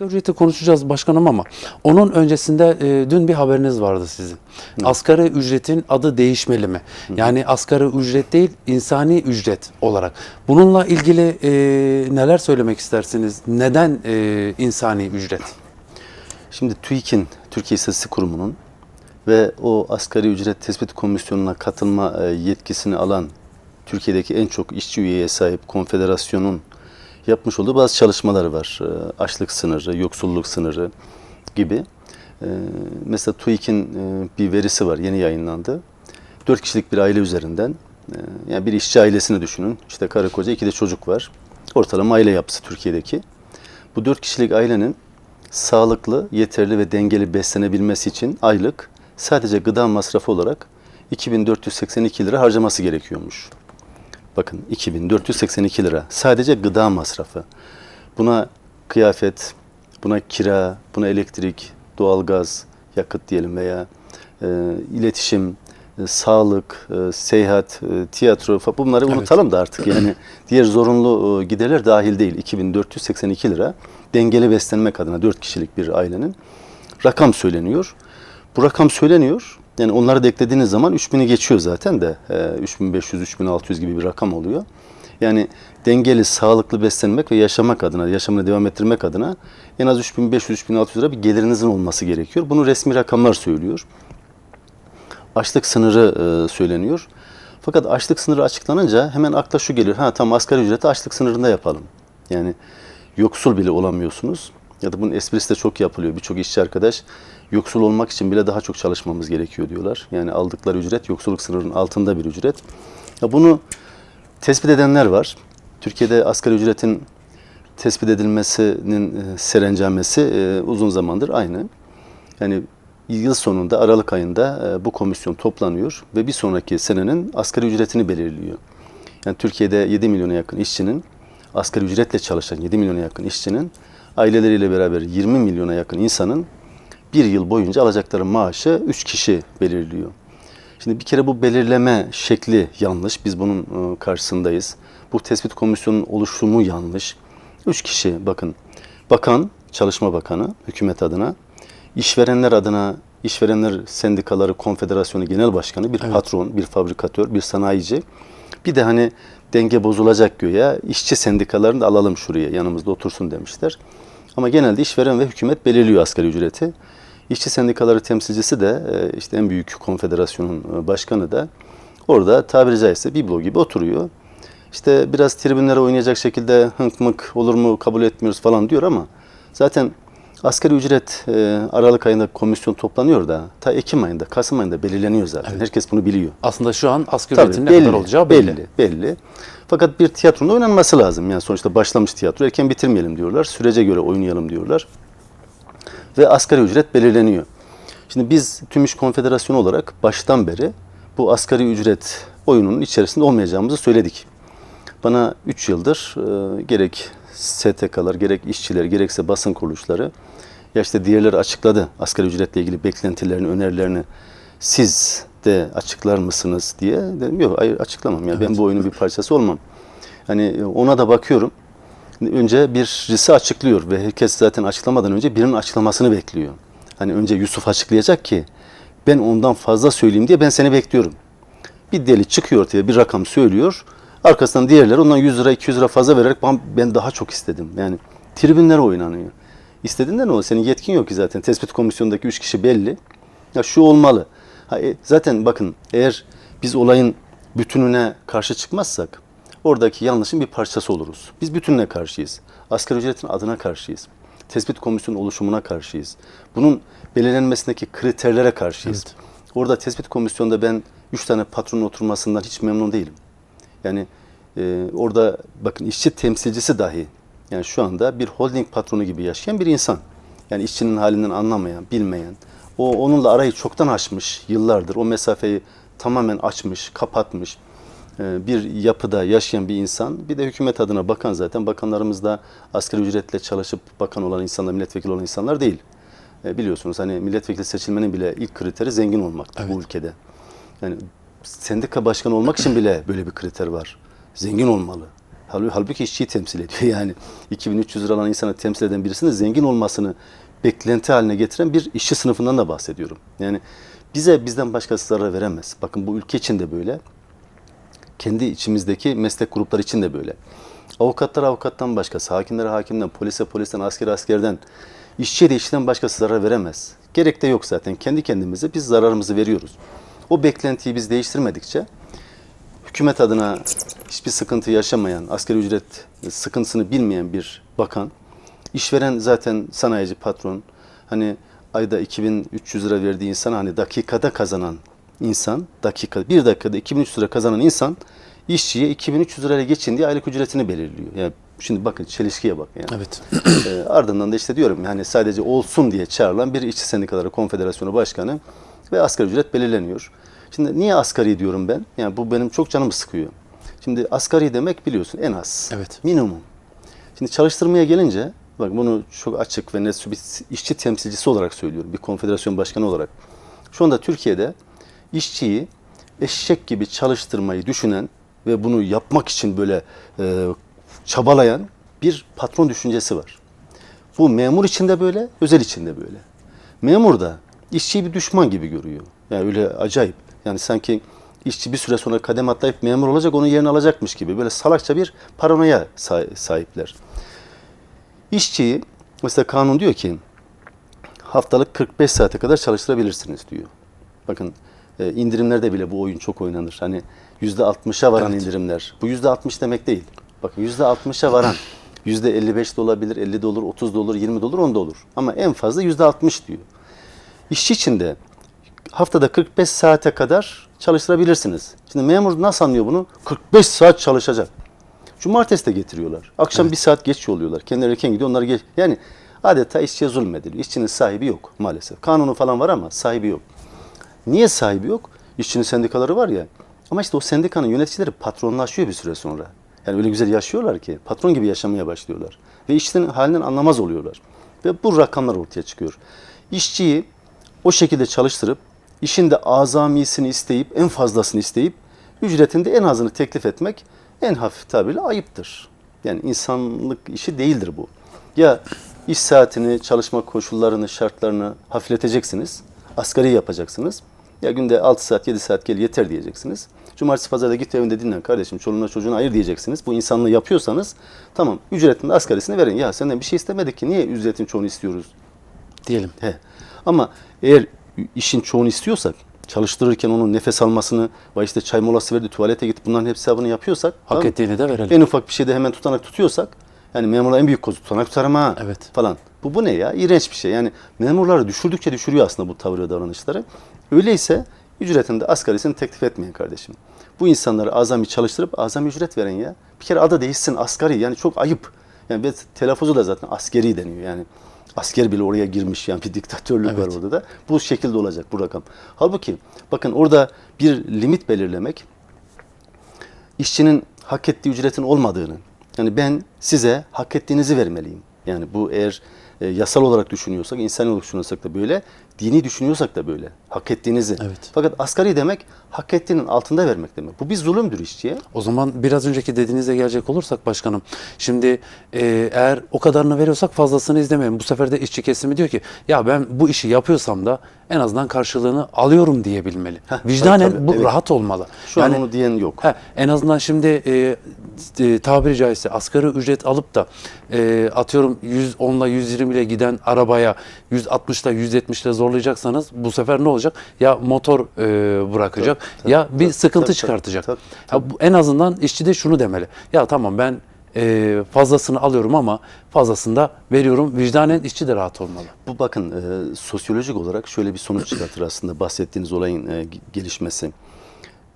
Ücreti konuşacağız başkanım ama onun öncesinde e, dün bir haberiniz vardı sizin. Asgari ücretin adı değişmeli mi? Yani asgari ücret değil insani ücret olarak. Bununla ilgili e, neler söylemek istersiniz? Neden e, insani ücret? Şimdi TÜİK'in, Türkiye İstatistik Kurumu'nun ve o asgari ücret tespit komisyonuna katılma e, yetkisini alan Türkiye'deki en çok işçi üyeye sahip konfederasyonun yapmış olduğu bazı çalışmaları var. E, Açlık sınırı, yoksulluk sınırı gibi. E, Mesela TÜİK'in e, bir verisi var, yeni yayınlandı. 4 kişilik bir aile üzerinden, e, yani bir işçi ailesini düşünün. İşte karı koca, iki de çocuk var. Ortalama aile yapısı Türkiye'deki. Bu 4 kişilik ailenin sağlıklı, yeterli ve dengeli beslenebilmesi için aylık sadece gıda masrafı olarak 2482 lira harcaması gerekiyormuş. Bakın 2482 lira sadece gıda masrafı. Buna kıyafet, buna kira, buna elektrik, doğalgaz, yakıt diyelim veya e, iletişim, e, sağlık, e, seyahat, e, tiyatro falan bunları unutalım da artık yani diğer zorunlu e, giderler dahil değil. 2482 lira dengeli beslenmek adına 4 kişilik bir ailenin rakam söyleniyor. Bu rakam söyleniyor. Yani onları da eklediğiniz zaman 3000'i geçiyor zaten de e, 3500-3600 gibi bir rakam oluyor. Yani dengeli, sağlıklı beslenmek ve yaşamak adına, yaşamını devam ettirmek adına en az 3500-3600 lira bir gelirinizin olması gerekiyor. Bunu resmi rakamlar söylüyor. Açlık sınırı e, söyleniyor. Fakat açlık sınırı açıklanınca hemen akla şu geliyor. Ha tam asgari ücreti açlık sınırında yapalım. Yani yoksul bile olamıyorsunuz. Ya da bunun esprisi de çok yapılıyor. Birçok işçi arkadaş yoksul olmak için bile daha çok çalışmamız gerekiyor diyorlar. Yani aldıkları ücret yoksulluk sınırının altında bir ücret. Ya bunu tespit edenler var. Türkiye'de asgari ücretin tespit edilmesinin e, serencamesi e, uzun zamandır aynı. Yani yıl sonunda Aralık ayında e, bu komisyon toplanıyor ve bir sonraki senenin asgari ücretini belirliyor. Yani Türkiye'de 7 milyona yakın işçinin asgari ücretle çalışan 7 milyona yakın işçinin aileleriyle beraber 20 milyona yakın insanın bir yıl boyunca alacakları maaşı 3 kişi belirliyor. Şimdi bir kere bu belirleme şekli yanlış. Biz bunun e, karşısındayız. Bu tespit komisyonunun oluşumu yanlış. Üç kişi bakın. Bakan, Çalışma Bakanı, hükümet adına, işverenler adına, işverenler sendikaları konfederasyonu genel başkanı, bir patron, bir fabrikatör, bir sanayici. Bir de hani denge bozulacak göya işçi sendikalarını da alalım şuraya yanımızda otursun demişler. Ama genelde işveren ve hükümet belirliyor asgari ücreti. İşçi sendikaları temsilcisi de e, işte en büyük konfederasyonun e, başkanı da orada tabiri caizse biblo gibi oturuyor. İşte biraz tribünlere oynayacak şekilde hınk mık olur mu kabul etmiyoruz falan diyor ama zaten asgari ücret e, Aralık ayında komisyon toplanıyor da ta Ekim ayında, Kasım ayında belirleniyor zaten. Herkes bunu biliyor. Aslında şu an asgari Tabii, ücretin ne kadar olacağı belli. belli. Belli. Fakat bir tiyatronun oynanması lazım. Yani sonuçta başlamış tiyatro. Erken bitirmeyelim diyorlar. Sürece göre oynayalım diyorlar. Ve asgari ücret belirleniyor. Şimdi biz Tüm İş Konfederasyonu olarak baştan beri bu asgari ücret oyununun içerisinde olmayacağımızı söyledik. Bana 3 yıldır e, gerek STK'lar, gerek işçiler, gerekse basın kuruluşları ya işte diğerleri açıkladı asgari ücretle ilgili beklentilerini, önerilerini. Siz de açıklar mısınız diye dedim yok hayır açıklamam. Yani ben bu oyunun bir parçası olmam. Hani ona da bakıyorum. Önce birisi açıklıyor ve herkes zaten açıklamadan önce birinin açıklamasını bekliyor. Hani önce Yusuf açıklayacak ki ben ondan fazla söyleyeyim diye ben seni bekliyorum. Bir deli çıkıyor ortaya bir rakam söylüyor. Arkasından diğerleri ondan 100 lira 200 lira fazla vererek ben, daha çok istedim. Yani tribünlere oynanıyor. İstediğinde ne olur? Senin yetkin yok ki zaten. Tespit komisyonundaki 3 kişi belli. Ya şu olmalı. Ha, e, zaten bakın eğer biz olayın bütününe karşı çıkmazsak oradaki yanlışın bir parçası oluruz. Biz bütününe karşıyız. Asgari ücretin adına karşıyız. Tespit komisyonu oluşumuna karşıyız. Bunun belirlenmesindeki kriterlere karşıyız. Orada tespit komisyonunda ben 3 tane patronun oturmasından hiç memnun değilim. Yani e, orada bakın işçi temsilcisi dahi yani şu anda bir holding patronu gibi yaşayan bir insan. Yani işçinin halinden anlamayan, bilmeyen, o onunla arayı çoktan açmış yıllardır. O mesafeyi tamamen açmış, kapatmış e, bir yapıda yaşayan bir insan. Bir de hükümet adına bakan zaten. Bakanlarımız da asgari ücretle çalışıp bakan olan insanlar, milletvekili olan insanlar değil. E, biliyorsunuz hani milletvekili seçilmenin bile ilk kriteri zengin olmaktır bu ülkede. Yani sendika başkanı olmak için bile böyle bir kriter var. Zengin olmalı. Halbuki, işçiyi temsil ediyor yani. 2300 lira alan insanı temsil eden birisinin zengin olmasını beklenti haline getiren bir işçi sınıfından da bahsediyorum. Yani bize bizden başkası zarar veremez. Bakın bu ülke için de böyle. Kendi içimizdeki meslek grupları için de böyle. Avukatlar avukattan başkası, hakimlere hakimden, polise polisten, askere askerden, işçiye de işçiden başkası zarar veremez. Gerek de yok zaten. Kendi kendimize biz zararımızı veriyoruz. O beklentiyi biz değiştirmedikçe hükümet adına hiçbir sıkıntı yaşamayan, asgari ücret sıkıntısını bilmeyen bir bakan, işveren zaten sanayici patron, hani ayda 2300 lira verdiği insan hani dakikada kazanan insan, dakika bir dakikada 2300 lira kazanan insan işçiye 2300 lirayla geçin diye aylık ücretini belirliyor. Yani şimdi bakın çelişkiye bak yani. Evet. Ee, ardından da işte diyorum yani sadece olsun diye çağrılan bir işçi sendikaları konfederasyonu başkanı ve asgari ücret belirleniyor. Şimdi niye asgari diyorum ben? Yani bu benim çok canımı sıkıyor. Şimdi asgari demek biliyorsun en az. Evet. Minimum. Şimdi çalıştırmaya gelince bak bunu çok açık ve net bir işçi temsilcisi olarak söylüyorum. Bir konfederasyon başkanı olarak. Şu anda Türkiye'de işçiyi eşek gibi çalıştırmayı düşünen ve bunu yapmak için böyle e, çabalayan bir patron düşüncesi var. Bu memur için de böyle, özel için de böyle. Memur da işçiyi bir düşman gibi görüyor. Yani öyle acayip. Yani sanki işçi bir süre sonra kadem atlayıp memur olacak, onun yerini alacakmış gibi. Böyle salakça bir paranoya sah- sahipler. İşçiyi, mesela kanun diyor ki haftalık 45 saate kadar çalıştırabilirsiniz diyor. Bakın e, indirimlerde bile bu oyun çok oynanır. Hani %60'a varan Evet. indirimler. Bu %60 demek değil. Bakın %60'a varan. %55 de olabilir, 50 de olur, 30 da olur, 20 de olur, 10 da olur. Ama en fazla %60 diyor. İşçi için de haftada 45 saate kadar çalıştırabilirsiniz. Şimdi memur nasıl anlıyor bunu? 45 saat çalışacak. Cumartesi de getiriyorlar. Akşam bir saat geç yolluyorlar. Kendileri erken gidiyor, onlar geç. Yani adeta işçiye zulmediliyor. İşçinin sahibi yok maalesef. Kanunu falan var ama sahibi yok. Niye sahibi yok? İşçinin sendikaları var ya. Ama işte o sendikanın yöneticileri patronlaşıyor bir süre sonra. Yani öyle güzel yaşıyorlar ki patron gibi yaşamaya başlıyorlar. Ve işçinin halinden anlamaz oluyorlar. Ve bu rakamlar ortaya çıkıyor. İşçiyi o şekilde çalıştırıp işin de azamisini isteyip en fazlasını isteyip ücretinde en azını teklif etmek en hafif tabirle ayıptır. Yani insanlık işi değildir bu. Ya iş saatini, çalışma koşullarını, şartlarını hafifleteceksiniz. Asgari yapacaksınız. Ya günde 6 saat, 7 saat gel yeter diyeceksiniz. Cumartesi pazarda git evinde dinlen kardeşim. Çoluğuna çocuğuna ayır diyeceksiniz. Bu insanlığı yapıyorsanız tamam ücretin de asgarisini verin. Ya senden bir şey istemedik ki niye ücretin çoğunu istiyoruz Diyelim. He. Ama eğer işin çoğunu istiyorsak, çalıştırırken onun nefes almasını, vay işte çay molası verdi, tuvalete git bunların hesabını yapıyorsak, Hak tamam ettiğini de verelim. en ufak bir şeyde hemen tutanak tutuyorsak, yani memurlar en büyük kozu tutanak tutarım ha Evet. falan. Bu, bu ne ya? İğrenç bir şey. Yani memurları düşürdükçe düşürüyor aslında bu tavır ve davranışları. Öyleyse ücretinde asgarisini teklif etmeyin kardeşim. Bu insanları azami çalıştırıp azami ücret verin ya. Bir kere adı değişsin asgari yani çok ayıp. Yani ve telaffuzu da zaten askeri deniyor yani. Asker bile oraya girmiş yani bir diktatörlük var Evet. orada da. Bu şekilde olacak bu rakam. Halbuki bakın orada bir limit belirlemek işçinin hak ettiği ücretin olmadığını, yani ben size hak ettiğinizi vermeliyim. Yani bu eğer e, yasal olarak düşünüyorsak, insani olarak düşünüyorsak da böyle, dini düşünüyorsak da böyle. Hak ettiğinizi. Evet. Fakat asgari demek hak ettiğinin altında vermek demek. Bu bir zulümdür işçiye. O zaman biraz önceki dediğinize gelecek olursak başkanım. Şimdi e, eğer o kadarını veriyorsak fazlasını izlemeyin. Bu sefer de işçi kesimi diyor ki ya ben bu işi yapıyorsam da en azından karşılığını alıyorum diyebilmeli. Heh, Vicdanen tabii, tabii, bu evet. rahat olmalı. Şu an onu diyen yok. He, en azından şimdi e, e, tabiri caizse asgari ücret alıp da e, atıyorum 110 ile 20 ile giden arabaya 160 ile 170 ile zorlayacaksanız bu sefer ne olacak? Ya motor e, bırakacak Tabii, ya tabii, bir tabii, sıkıntı tabii, çıkartacak. tabii, Ya bu- en azından işçi de şunu demeli. Ya tamam ben e, fazlasını alıyorum ama fazlasını da veriyorum. Vicdanen işçi de rahat olmalı. Bu bakın e, sosyolojik olarak şöyle bir sonuç çıkartır aslında bahsettiğiniz olayın e, ge- gelişmesi.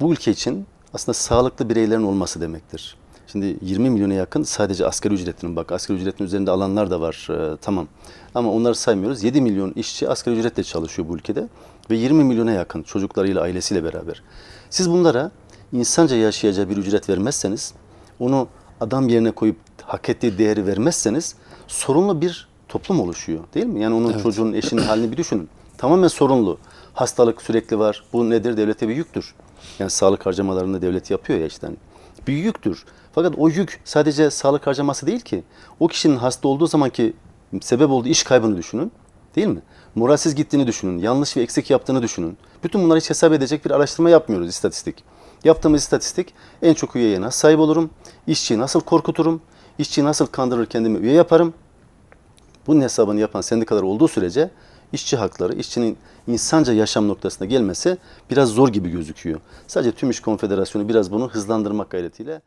Bu ülke için aslında sağlıklı bireylerin olması demektir. Şimdi 20 milyona yakın sadece asgari ücretinin bak asgari ücretin üzerinde alanlar da var e, tamam. Ama onları saymıyoruz. 7 milyon işçi asgari ücretle çalışıyor bu ülkede ve 20 milyona yakın çocuklarıyla ailesiyle beraber. Siz bunlara insanca yaşayacağı bir ücret vermezseniz, onu adam yerine koyup hak ettiği değeri vermezseniz sorunlu bir toplum oluşuyor değil mi? Yani onun çocuğun eşinin halini bir düşünün. Tamamen sorunlu. Hastalık sürekli var. Bu nedir? Devlete bir yüktür. Yani sağlık harcamalarını devlet yapıyor ya işte. Bir yüktür. Fakat o yük sadece sağlık harcaması değil ki. O kişinin hasta olduğu zamanki sebep olduğu iş kaybını düşünün. Değil mi? Moralsiz gittiğini düşünün. Yanlış ve eksik yaptığını düşünün. Bütün bunları hiç hesap edecek bir araştırma yapmıyoruz istatistik. Yaptığımız istatistik en çok üyeye nasıl sahip olurum? İşçiyi nasıl korkuturum? İşçiyi nasıl kandırır kendimi üye yaparım? Bunun hesabını yapan sendikalar olduğu sürece işçi hakları, işçinin insanca yaşam noktasına gelmesi biraz zor gibi gözüküyor. Sadece Tüm İş Konfederasyonu biraz bunu hızlandırmak gayretiyle